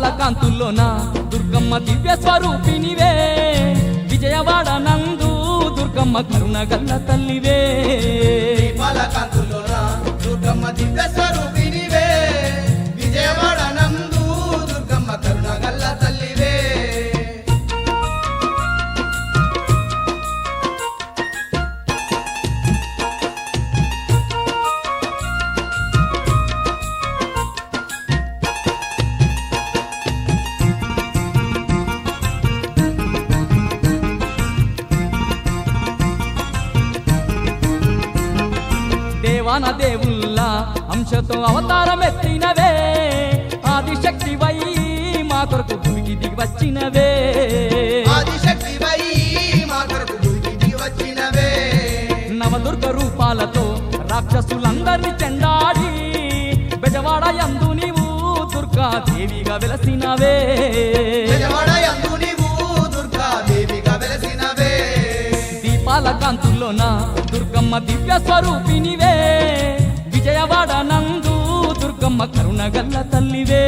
కాంతుల్లోన దుర్గమ్మ దివ్య స్వరూపినివే. విజయవాడ నందు దుర్గమ్మ కరుణగల్ల తల్లివే. దీపాల కాంతుల్లోన దుర్గమ్మ దివ్య స్వరూపి దేవాన దేవుల్లా అంశతో అవతారం ఎత్తినవే ఆదిశక్తి వై మా కొరకు భూమికి దిగి వచ్చినవే. ఆదిశక్తి వై మా కొరకు భూమికి దిగి వచ్చినవే. నవదుర్గ రూపాలతో రాక్షసులందరినీ చెండాడి బెజవాడ యందు నీవు వెలసినవే. యందు నీవు దుర్గా దేవిగా వెలసినవే. దీపాల కాంతుల్లోన దుర్గమ్మ దివ్య స్వరూపినివే విజయవాడ నందు దుర్గమ్మ కరుణగల్ల తల్లివే.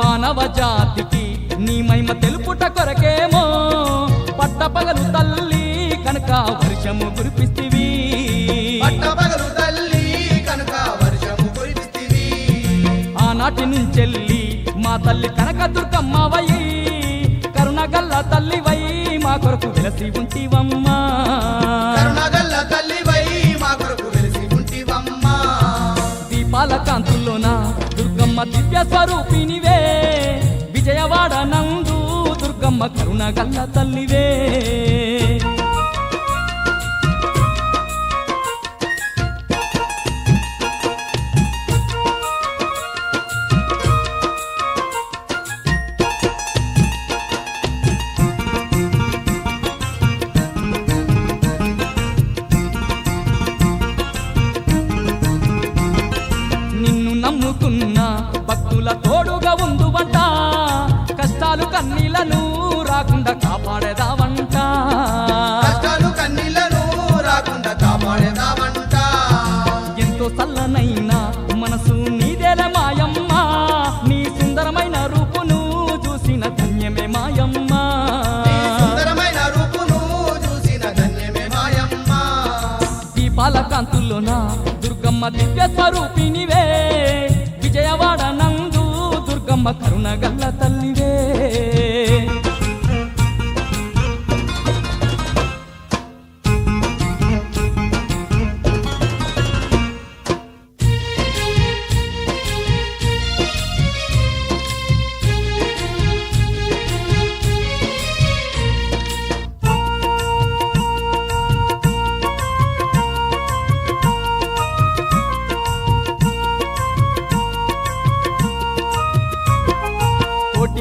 మానవ జాతికి నీ మహిమ తెలుపుట కొరకేమో. పట్టపగలు తల్లి కనుక వర్షము కురిపిస్తివి. పట్టపగలు తల్లి కనుక వర్షము కురిపిస్తివి. ఆనాటి నుంచెల్లి మా తల్లి కనక దుర్గమ్మవయ్యి. కరుణగల్ల తల్లివై మా కొరకు వెలసి ఉంటివమ్మా. కరుణగల్ల తల్లివై మా కొరకు వెలిసి ఉంటివమ్మా. దీపాల కాంతుల్లోన దుర్గమ్మ దివ్య స్వరూపినివే. దుర్గమ్మ కరుణగల్ల తల్లివే. నిన్ను నమ్ముకున్న భక్తుల తోడుగా ఉందువంట కష్టాలు కన్నీలను రాకుండా కాపాడేదావంట. కష్టాలు కన్నీళ్ళను రాకుండా కాపాడేదామంట ఎంతో చల్లనైన మనసు నీదేల మాయమ్మ. నీ సుందరమైన రూపును చూసిన ధన్యమే మాయమ్మ. నీ సుందరమైన రూపును చూసిన ధన్యమే మాయమ్మ. దీపాల కాంతుల్లోన దుర్గమ్మ దివ్య స్వరూపినివే విజయవాడ నందు దుర్గమ్మ కరుణ గల్ల తల్లివే.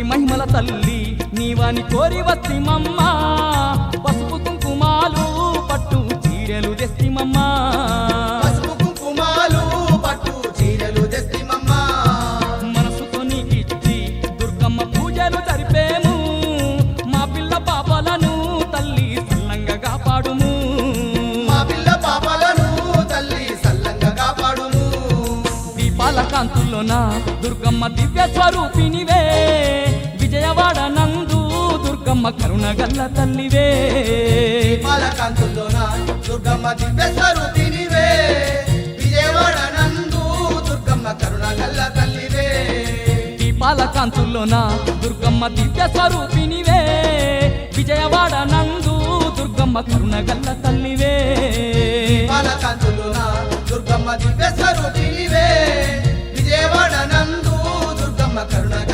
మహిమల తల్లి నీవాని కోరి వచ్చిమమ్మ పసుపు కుంకుమాలు పట్టు చీరలు తెస్తిమమ్మ. పసుపు కుంకుమాలు పట్టు చీరలు తెస్తిమమ్మ. మనసుతో నీకిచ్చి దుర్గమ్మ పూజలు జరిపేము. మా పిల్ల పాపలను తల్లి సల్లంగా కాపాడుము మా పిల్ల పాపలను తల్లి సల్లంగా దీపాల కాంతుల్లోన దుర్గమ్మ దివ్య స్వరూపినివే నందు దుర్గమ్మ కరుణగల్ల తల్లివే. దీపాలకంతులోన దుర్గమ్మ దివ్య స్వరూపినివే. విజయవాడ నందు దుర్గమ్మ కరుణగల్ల తల్లివే. దీపాలకాంతుల్లోన దుర్గమ్మ దివ్య స్వరూపినివే. విజయవాడ నందు దుర్గమ్మ కరుణగల్ల తల్లివే. దీపాలకాంతులోన దుర్గమ్మ దివ్య స్వరూపినివే. విజయవాడ నందు దుర్గమ్మ కరుణగల్ల